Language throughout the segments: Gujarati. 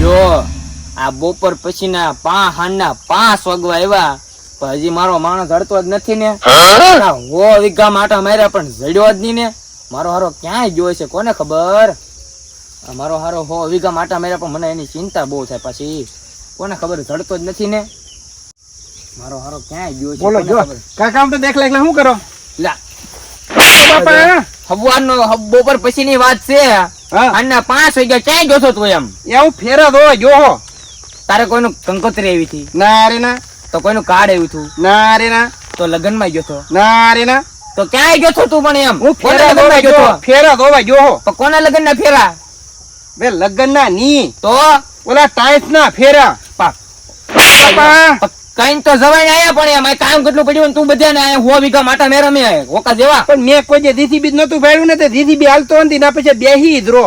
લ્યો આ બપોર પછીના પા હાંજના પાંચ વાગવા આવ્યા પણ હજી મારો માણસ હડતો જ નથી ને. હો? વીઘા માટા માર્યા પણ જડ્યો જ નહીં ને. મારો હારો ક્યાંય ગયો છે કોને ખબર? મારો હારો હો વીઘા માટા માર્યા પણ મને એની ચિંતા બહુ થાય પાછી. કોને ખબર જડતો જ નથી ને. મારો હારો ક્યાંય ગયો છે બોલો જો? કાકા આમ તો દેખલા એકલા શું કરો? લા, બાપા હવ- બપોર પછીની વાત છે. આના પાંચ વાગ્યા ક્યાંય ગયો તું એમ? એવું ફેરા દો જોહો તારે કોઈનું કંકોત્રી આવી હતી? ના રે ના. તો કોઈનું કાર્ડ આવ્યું હતું? ના રે ના. તો લગ્નમાં ગયો તો ના રે ના. તો ક્યાંય ગયો છો તું પણ એમ? હું ફેરા દોવા ગયો? ફેરા દોવા જો તો કોના લગ્ન ના ફેરા? બે લગ્ન ના. ની તો? ઓલા ટાઈટ ના ફેરા. કઈ તો જવાય ને આયા પણ એમાં કામ કેટલું પડ્યું તું બધા ને હો વીઘા માટા મેરા મે હોકા જેવા. પણ મેં કોઈ જે દીધી બીજ નતું ભાડ્યું ને તે દીધી બી હાલતો હતી ના પછી બેહી જ રો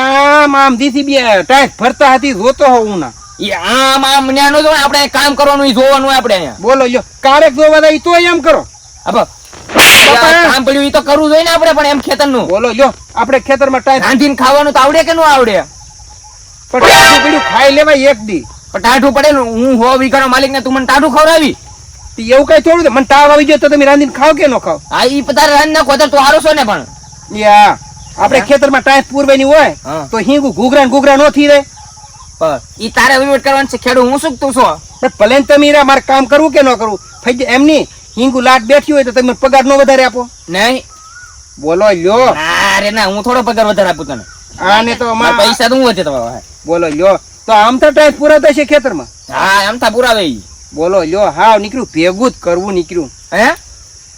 આમ આમ દીધી બી ટાઈટ ફરતા હતી જોતો હોઉં ના. આમ આમ ન્યા જો આપણે કામ કરવાનું જોવાનું આપણે અહીંયા. બોલો જો કારેક જોવા જાય તો એમ કરો. અબ, કામ પડ્યું ઈ તો કરવું જોઈએ ને આપણે પણ એમ ખેતરનું. બોલો જો આપણે ખેતરમાં ટાઈમ રાંધીને ખાવાનું તો આવડે કે ન આવડે? પણ પડ્યું ખાઈ લેવાય એક દી. પણ ટાઢું પડે ને હું હો વીઘાનો માલિક ને તું મને ટાઢું ખવડાવી. એવું કઈ થોડું મને તાવ આવી ગયો તો તમે રાંધીને ખાવ કે ન ખાવ? હા ઈ પધારે રાંધી નાખો તો તું હારો છો ને પણ. યા આપણે ખેતરમાં ટાઈસ પૂરવાની હોય તો હિંગુ ઘૂઘરા ઘૂઘરા નો થઈ રહે ઈ તારે વહીવટ કરવાનું છે ખેડૂ હું શું તું છો? ભલે તમે મારે કામ કરવું કે ન કરવું? ફઈ જાય એમ હિંગુ લાટ બેઠી હોય તો તમે પગાર નો વધારે આપો. નહીં. બોલો લ્યો. અરે ના હું થોડો પગાર વધારે આપું તને. આને તો પૈસા તો હું વધે તમારો બોલો લ્યો. તો આમ તો ટાઈમ પૂરા થશે ખેતરમાં. હા આમ થા પુરાવે બોલો લ્યો હાવ નીકળ્યું ભેગું જ કરવું નીકળ્યું. હે?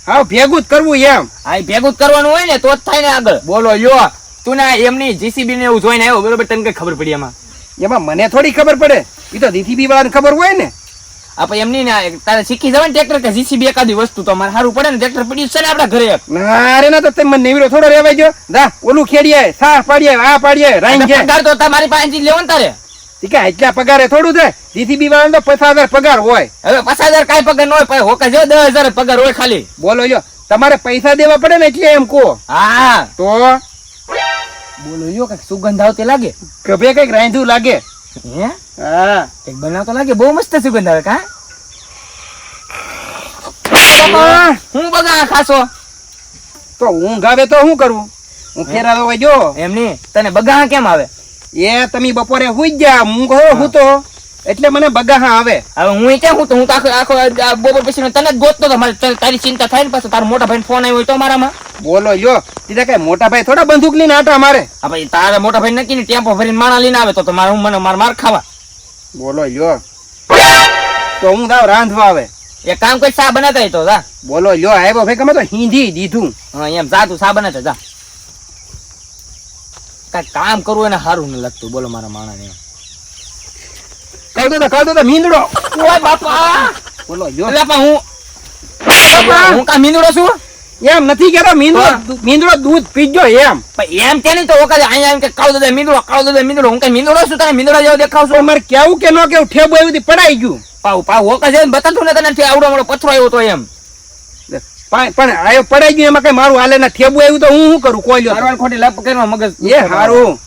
હાવ ભેગું જ કરવું એમ. હા ભેગું જ કરવાનું હોય ને તો જ થાય ને આગળ. બોલો લ્યો તું ના એમની જીસીબી ને એવું જોઈને આવ્યો બરોબર તને કઈ ખબર પડી એમાં? એમાં મને થોડી ખબર પડે. એ તો જીસીબી વાળાને ખબર હોય ને. આપણે એમની ને તારે શીખી જવાય ટ્રેક્ટર કે જીસીબી એકાદી વસ્તુ તો મારે સારું પડે ને ટ્રેક્ટર પડ્યું છે ને આપણા ઘરે. અરે ના તો તમે મને નેવરો થોડો રેવાય ગયો. જા ઓલું ખેડીએ સા પાડીએ આ પાડીએ રાઈ છે તો તમારી પાસે લેવો ને તારે. કે એટલા પગારે થોડું થાય દીથી વાળાને તો પચાસ પગાર હોય. હવે પચાસ હજાર પગાર ન હોય પછી હોકા જો દસ હજાર પગાર હોય ખાલી. બોલો લ્યો તમારે પૈસા દેવા પડે ને એટલે એમ કહો. હા. તો? બોલો લ્યો કંઈક સુગંધ આવતી લાગે. ગભે કંઈક રાંધું લાગે. હે? હા. કંઈક બનાવતો લાગે? બહુ મસ્ત સુગંધ આવે કા? હું. બગા ખાસો? તો ઊંઘ આવે તો શું કરવું હું ફેરા દવા જો. એમ નહીં. તને બગા કેમ આવે? એ તમે બપોરે હુઈ ગયા જા કહો હું. તો. એટલે મને બગાહા આવે. હવે હું ક્યાં હું તો હું તો આખો આખો બપોર પછી તને જ ગોતતો તો મારે તારી- ચિંતા થાય ને પાછો. તારો મોટા ભાઈ ફોન આવ્યો તો મારામાં. બોલો યો તીધા કઈ મોટા ભાઈ થોડા બંદૂક લઈને આટા મારે ભાઈ તારા મોટા ભાઈ નક્કી ને ટેમ્પો ભરીને માણા લઈને આવે તો મારે હું મને માર માર ખાવા. બોલો યો તો હું દાવ રાંધવા આવે. એક કામ કરી સા બનાતા તો જા. બોલો યો આવ્યો ભાઈ તમે તો હિંધી દીધું. હા એમ જા તું સા બનાતા જા. કાંઈક કામ કરવું એને સારું ન લાગતું. બોલો મારા માણસ ને કહી દો કહી દો મીંદડો. ઓય બાપા! બોલો જો. એટલે હું હું કા મીંદડો છું? એમ નથી કેતો મીંદડો. મીંદડો દૂધ પીજો એમ. એમ કે નહીં તો ઓકા અહીંયા એમ કે કાળો દાદા મીંદડો કાળો દાદા મીંદડો હું કઈ મીંદડો છું? તને મીંદડો જેવો દેખાવ તો છું મારે કેવું કે ન કેવું ઠેબો એવું પડાઈ ગયું. પાવ પાવ ઓકા છે બતાતું ને તને આવડો મારો પથરો આવ્યો તો એમ. પણ આયો પડાઈ ગયું એમાં કઈ મારું હાલે ના. ઠેબુ આવ્યું તો હું શું કરું? કોઈ લ્યો. ખોટી લપ કરવા મગજ એ હારું.